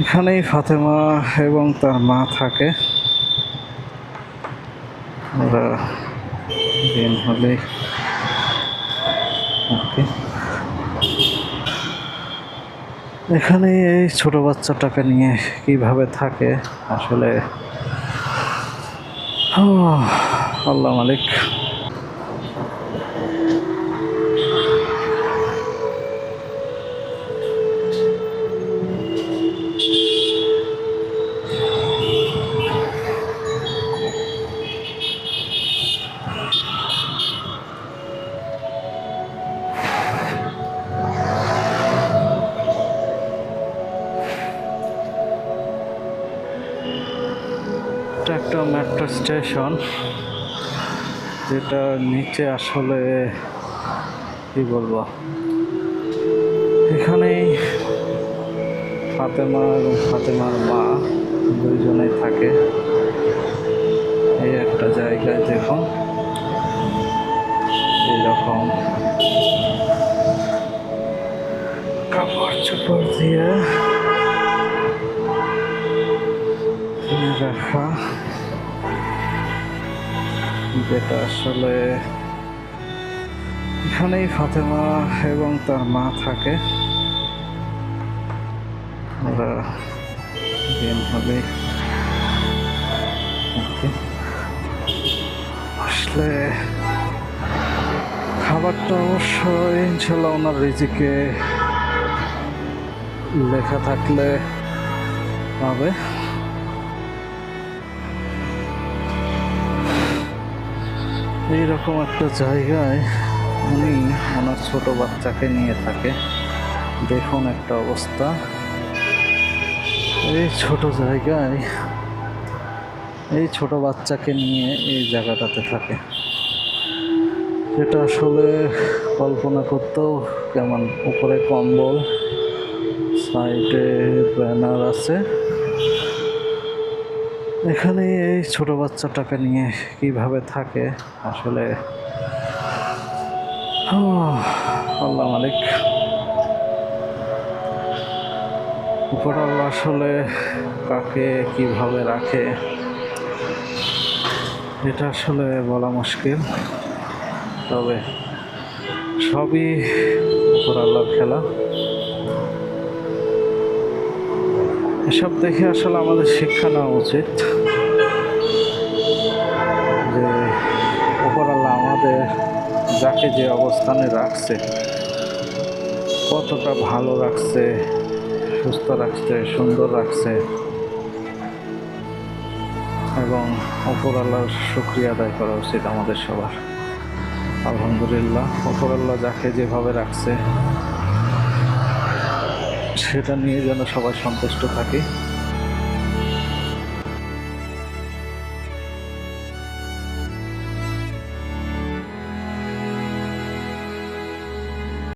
এখানেই ফাতেমা এবং তার মা থাকে। ওরা দিন এখানে এই ছোট বাচ্চাটাকে নিয়ে কীভাবে থাকে? আসলে আল্লাহ মালিক। এটা একটা মেট্রো স্টেশন যেটা নিচে আসলে, কি বলব? এখানেই ফাতেমা এবং ফাতেমার মা দুইজনেই থাকে। এই একটা জায়গায় দেখুন। এইরকম কাপড় চোপড় দিয়ে রাখা যেটা আসলে এখানেই ফাতেমা এবং তার মা থাকে ওরা হলে ওকে। আসলে খাবারটা অবশ্যই ইনশাল্লাহ ওনার রিজিকে লেখা থাকলে পাবে এইরকম একটা জায়গায় উনি ওনার ছোট বাচ্চাকে নিয়ে থাকে। দেখুন একটা অবস্থা। এই ছোট জায়গায় এই ছোট বাচ্চাকে নিয়ে এই জায়গাটাতে থাকে। যেটা আসলে কল্পনা করতেও কেমন, উপরে কম্বল, সাইডে ব্যানার আছে। এখানে এই ছোট বাচ্চাটাকে নিয়ে কীভাবে থাকে? আসলে আল্লাহ মালিক। উপর আল্লাহ আসলে কাকে কীভাবে রাখে, এটা আসলে বলা মুশকিল। তবে সবই উপর আল্লাহর খেলা। এসব দেখে আসলে আমাদের শিক্ষা নেওয়া উচিত। যে উপরাল্লাহ আমাদের যাকে যে অবস্থানে রাখছে, কতটা ভালো রাখছে, সুস্থ রাখছে, সুন্দর রাখছে, এবং উপরাল্লাহর শুক্রিয়া আদায় করা উচিত আমাদের সবার। আলহামদুলিল্লাহ উপরাল্লাহ যাকে যেভাবে রাখছে সেটা নিয়ে যেন সবাই সন্তুষ্ট থাকি।